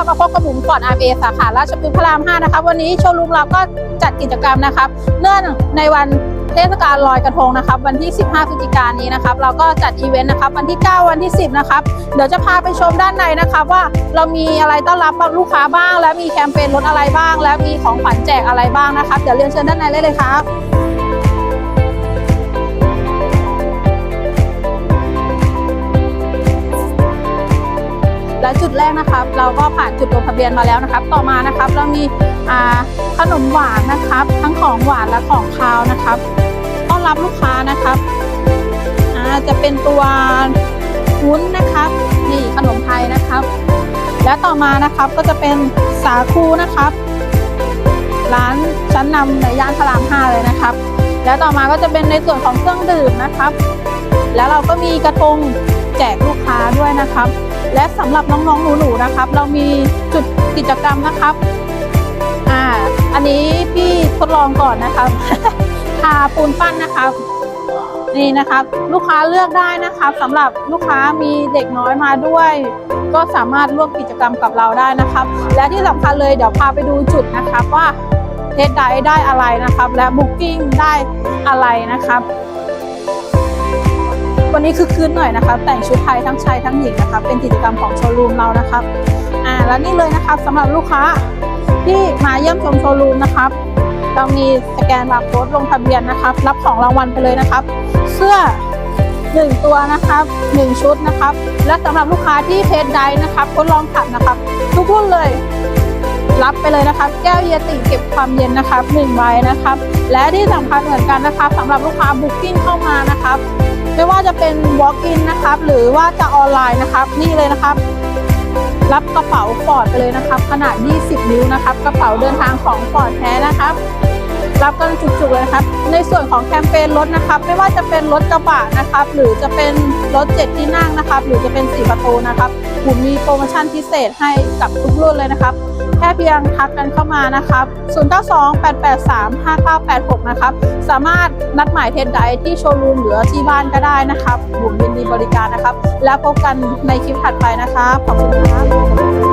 ลับมาพบกับบุ๋มก่อนอาเบสาขาราชพฤกษ์พระราม 5 นะครับวันนี้โชว์รูมเราก็จัดกิจกรรมนะครับ เนื่องในวันเทศกาลลอยกระทงนะครับ วันที่ 15พฤศจิกายนนี้นะครับ เราก็จัดอีเวนต์นะครับ วันที่ 9 วันที่ 10 นะครับ เดี๋ยวจะพาไปชมด้านในนะครับ ว่าเรามีอะไรต้อนรับลูกค้าบ้าง และมีแคมเปญลดอะไรบ้าง และมีของขวัญแจกอะไรบ้างนะครับ เดี๋ยวเรียนเชิญด้านในเลยเลยครับ และจุดแรกนะครับ เราก็ผ่านจุดลงทะเบียนมาแล้วนะครับ ต่อมานะครับเรามีขนมหวานนะครับ ทั้งของหวานและของคาวนะครับต้อนรับลูกค้านะครับจะเป็นตัววุ้นนะครับนี่ขนมไทยนะครับ และต่อมานะครับก็จะเป็นสาคูนะครับ ร้านชั้นนำในย่านพระราม5เลยนะครับ และต่อมาก็จะเป็นในส่วนของเครื่องดื่มนะครับ แล้วเราก็มีกระทงแจกลูกค้าด้วยนะครับ และสำหรับน้องๆหนูๆนะครับ เรามีจุดกิจกรรมนะครับอ่าอันนี้พี่ทดลองก่อนนะครับทาปูนปั้นนะครับนี่นะครับ ลูกค้าเลือกได้นะครับสำหรับลูกค้ามีเด็กน้อยมาด้วย ก็สามารถร่วมกิจกรรมกับเราได้นะครับ และที่สำคัญเลยเดี๋ยวพาไปดูจุดนะครับว่าเทสไดได้อะไรนะครับ และบุ๊กิ้งได้อะไรนะครับ วันนี้คือคืนหน่อยนะครับแต่งชุดไทยทั้งชายทั้งหญิงนะครับเป็นกิจกรรมของโชว์รูมเรานะครับอ่าและนี่เลยนะครับสำหรับลูกค้าที่มาเยี่ยมชมโชว์รูมนะครับเรามีสแกนบาร์โค้ดลงทะเบียนนะครับ รับของรางวัลไปเลยนะครับ เสื้อ 1 ตัวนะครับ 1 ชุดนะครับ และสำหรับลูกค้าที่เทสไดนะครับทดลองขับนะครับ ทุกรุ่นเลย รับไปเลยนะครับ แก้วเยติเก็บความเย็นนะครับ1ใบนะครับ และที่สำคัญเหมือนกันนะครับสำหรับลูกค้าบุ๊กิ้งเข้ามานะครับ ไม่ว่าจะเป็น walk-in นะครับ หรือว่าจะออนไลน์นะครับ นี่เลยนะครับ รับกระเป๋าฟอร์ดไปเลยนะครับ ขนาด 20 นิ้วนะครับ กระเป๋าเดินทางของฟอร์ดแท้นะครับ รับกันจุกๆเลยนะครับ ในส่วนของแคมเปญรถนะครับ ไม่ว่าจะเป็นรถกระบะนะครับ หรือจะเป็นรถเจ็ดที่นั่งนะครับ หรือจะเป็นสี่ประตูนะครับผมมีโปรโมชั่นพิเศษให้กับทุกรุ่นเลยนะครับ แค่เพียงทักกันเข้ามานะครับ 0928835986 นะครับ สามารถนัดหมายเทสไดที่โชว์รูมหรือที่บ้านก็ได้นะครับบุ๋มยินดีบริการนะครับ แล้วพบกันในคลิปถัดไปนะครับ ขอบคุณครับ